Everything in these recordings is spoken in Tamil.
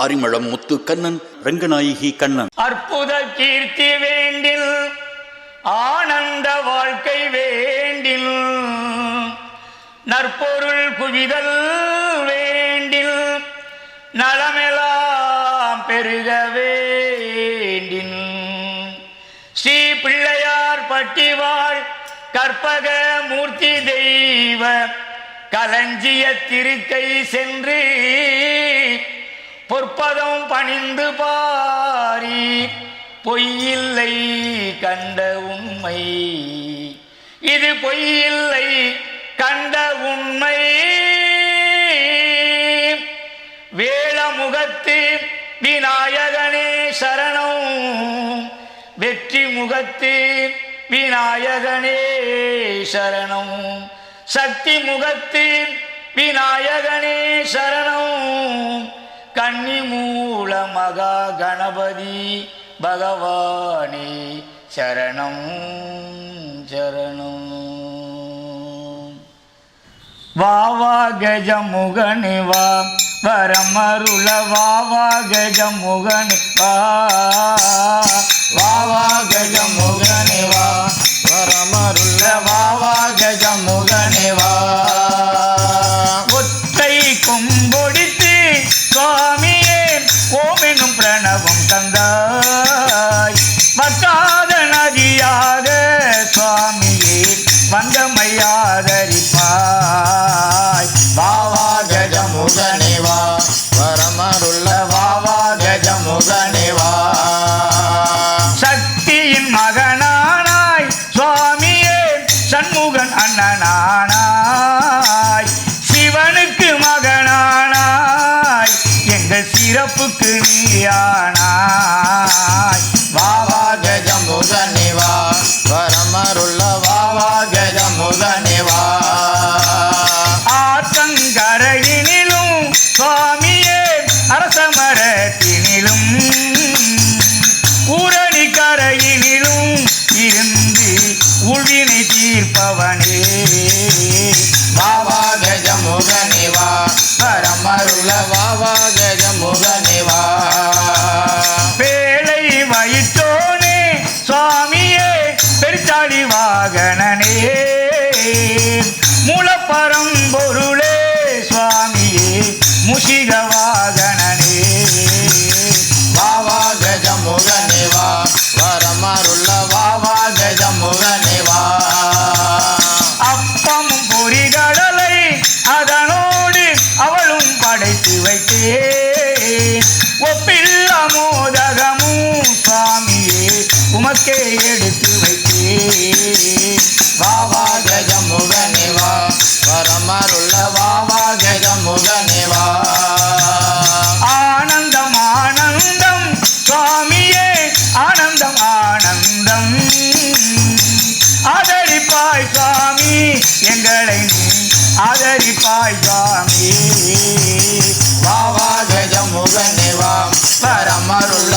Arimalam Muthu Kannan Ranganayaki Kannan. அற்புத கீர்த்தி வேண்டில் ஆனந்த வாழ்க்கை வேண்டில் நற்பொருள் குவிதல் வேண்டில் நலமெல்லாம் பெருக வேண்டின் ஸ்ரீ பிள்ளையார் பட்டிவாள் கற்பக மூர்த்தி தெய்வ களஞ்சிய திருக்கை சென்று பொற்பதம் பணிந்து பாரி பொய்யில்லை கண்ட உண்மை. இது பொய்யில்லை கண்ட உண்மை. வேளமுகத்து விநாயகனே சரணம். வெற்றி முகத்து விநாயகனே சரணம். சக்தி முகத்து விநாயகனே சரணம். கன்னி மூல மகா கணபதி பகவானே சரணம் சரணம். வாவா கஜமுகனி வா. வரமருள வாவா கஜமுகனி வா. வாவா வா கஜமுகனி பெருச்சாளி வாகனனே. மூலப்பரம்பொருளே சுவாமியே. முஷிகவாக சுவாமி எங்களை நீ ஆதரிப்பாய் சுவாமி வாவா கஜமுகனே வா. பரமருள்ள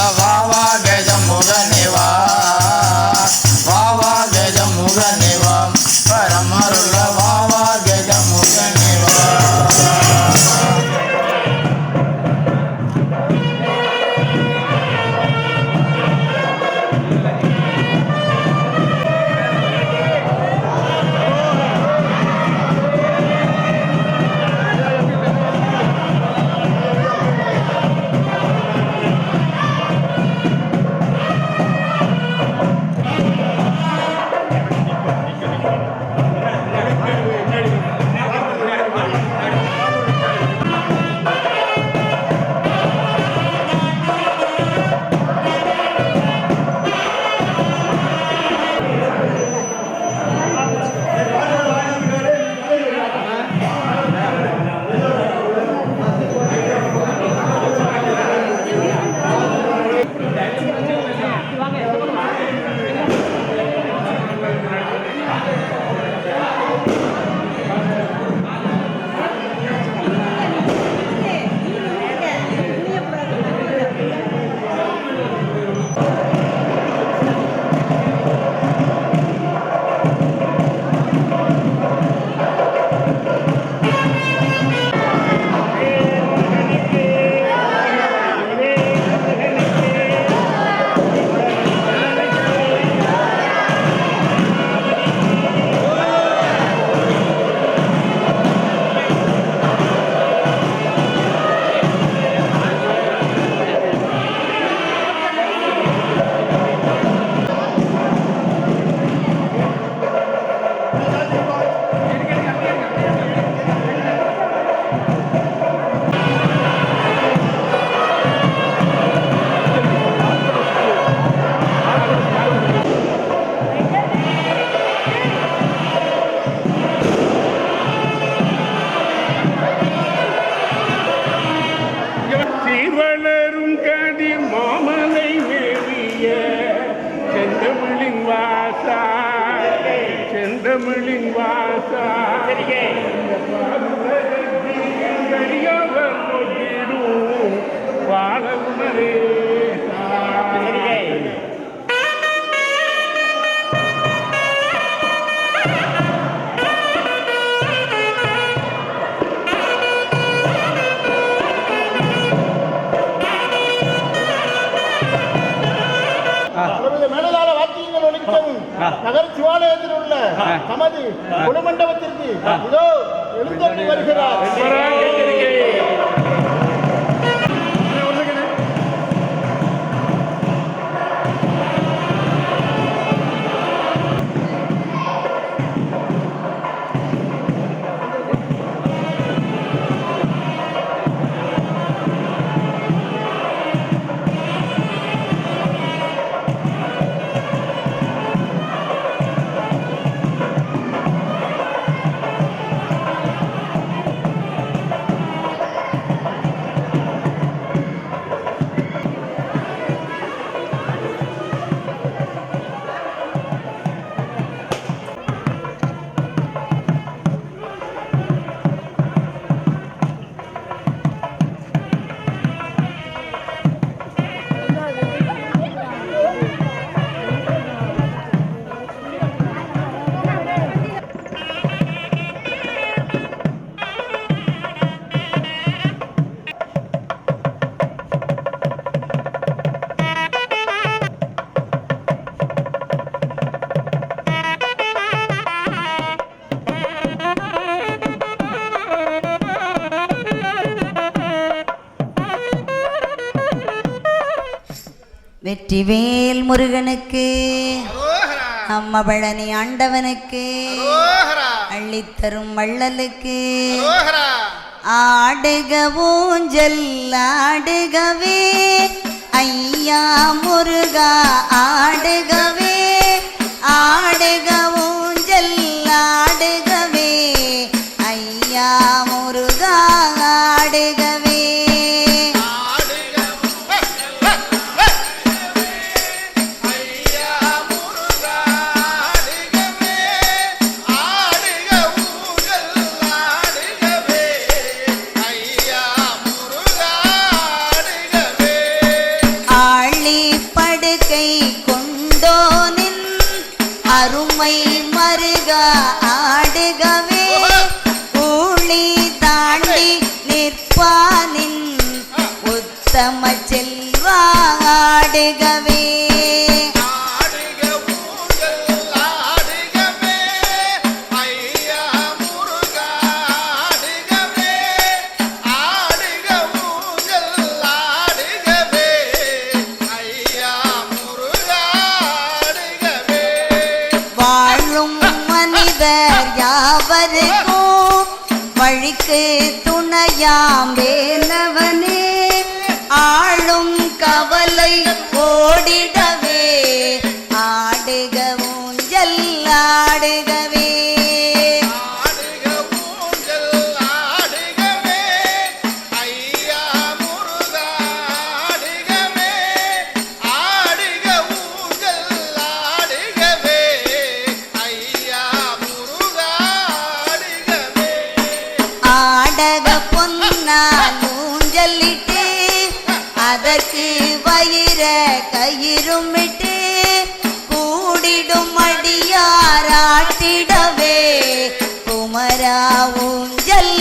వెళ్తాను வெற்றிவேல் முருகனுக்கு அம்ம பழனி ஆண்டவனுக்கு அள்ளித்தரும் வள்ளலுக்கு. ஆடுக ஊஞ்சல் ஆடுகவே. ஐயா முருகா ஆடுகவே. செல்வா ஆடுகவே யாவருக்கும் வழிக்கு துணையாம்பே ஓடிடவே கயிறுமிட்டு கூடிடும் அடியாராட்டிடவே குமரா ஊஞ்சல்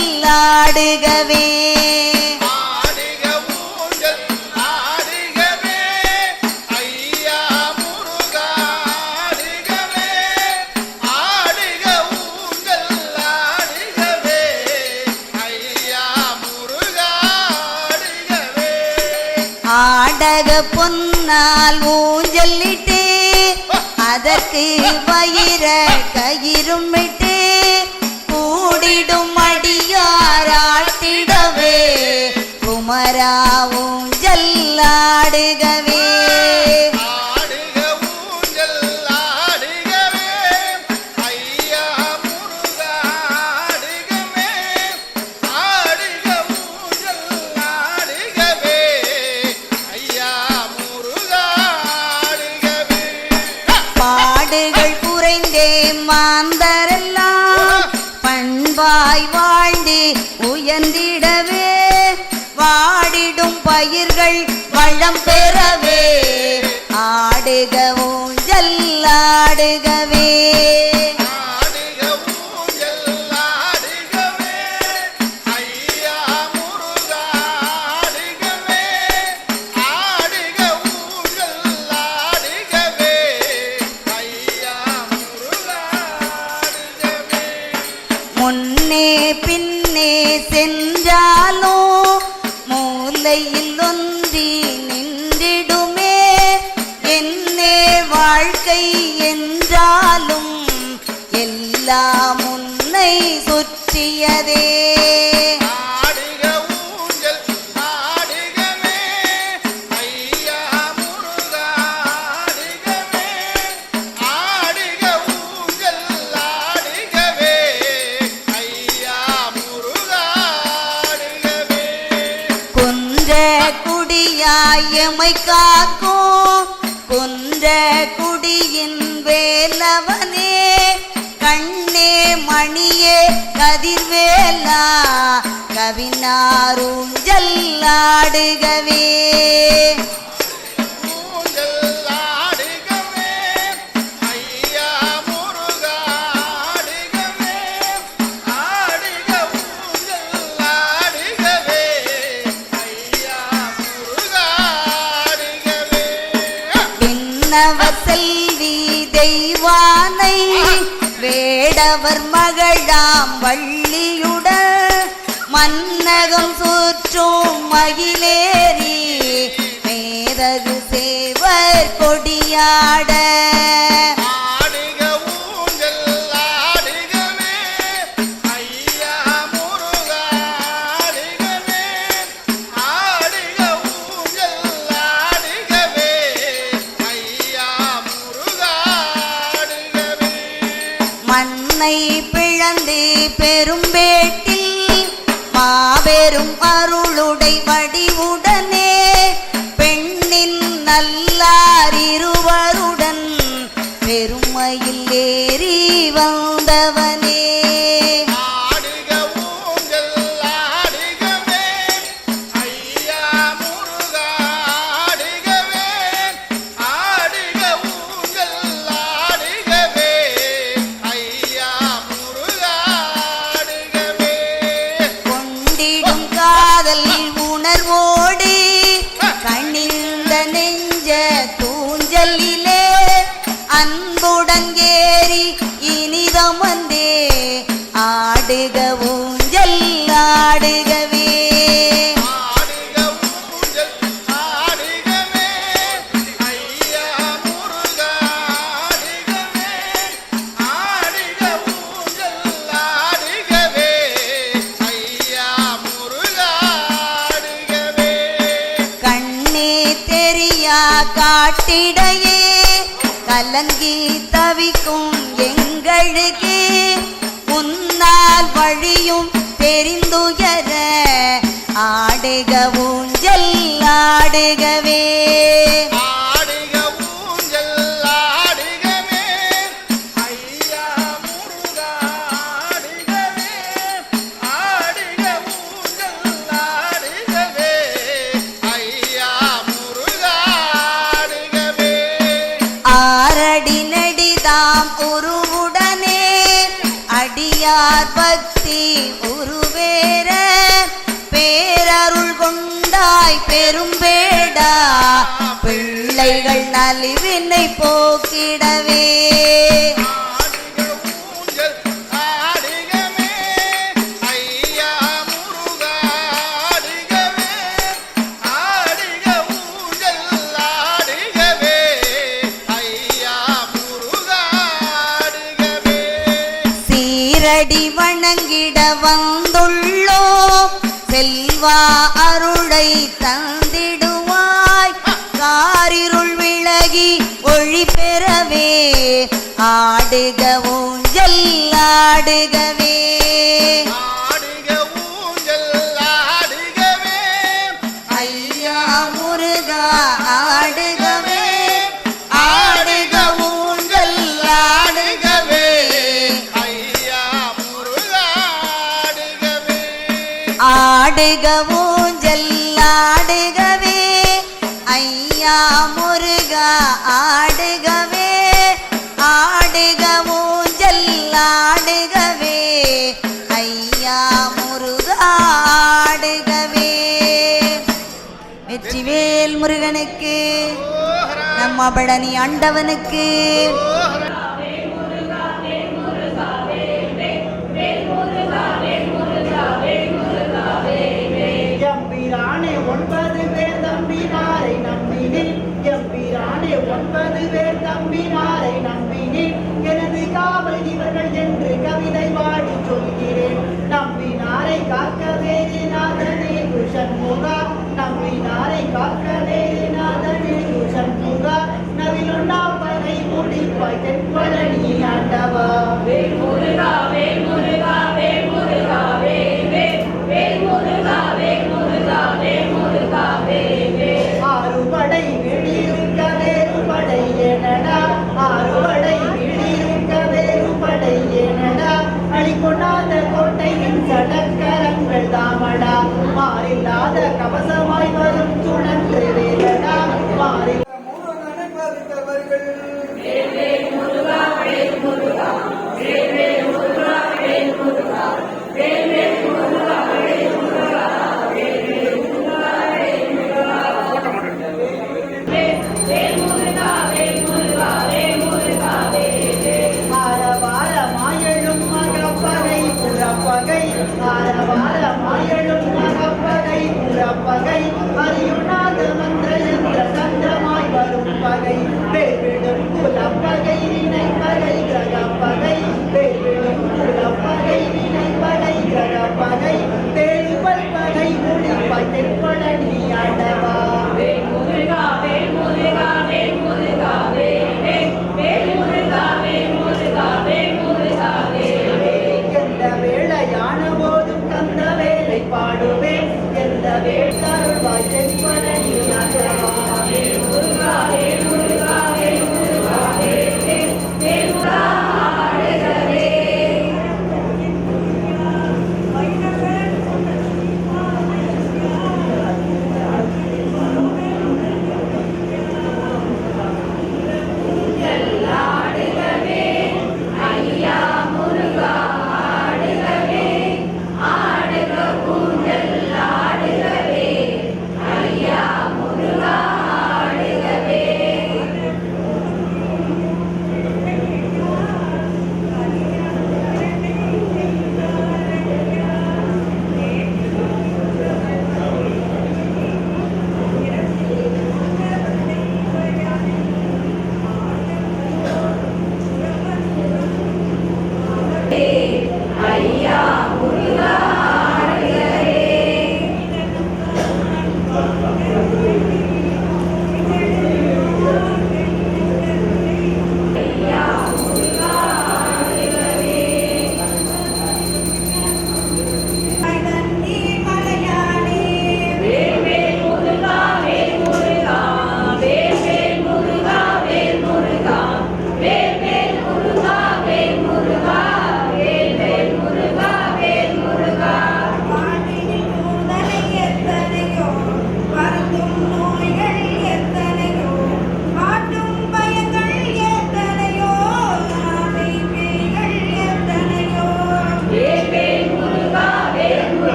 பொன்னால் ஊஞ்சலிட்டு அதற்கு வயிற கயிறுமிட்டு கூடிடும் அடியாராட்டிடவே குமரா ஊஞ்சல் ஆடுகவே. பயிர்கள் வளம் பெறவே. ஆடுக ஊஞ்சல் ஆடுகவே. தாயமை காக்கும் குன்ற குடியின் வேலவனே கண்ணே மணியே கதிர்வேலா கவினாரும் ஜல்லாடுகவே. மன்னவர் மகழாம் வள்ளியுடன். மன்னகம் சூற்றும் மகிழேறி மேதகு சேவர் கொடியாட. forever. காட்டிடையே கலங்கி தவிக்கும் எங்களுக்கே உன்னால் வழியும் தெரிந்துயர ஆடுக ஊஞ்சல் ஆடுகவே. உருவேற பேரருள் கொண்டாய் பெரும்பேடா பிள்ளைகள் நலிவினை போக்கிடவே. அருளை தந்திடுவாய். காரிருள் விலகி ஒளி பெறவே. ஆடுக ஊஞ்சல் வெற்றிவேல் முருகனுக்கு நம்ம பழனி ஆண்டவனுக்கு. ஒன்பது பேர் தம்பினாரை நம்பினேன். எம்பிரானே ஒன்பது பேர் தம்பினாரை நம்பினேன். எனது காவல் இவர்கள் என் கவசமாய் வரும் துணந்து மாறி. முருகனை முருகா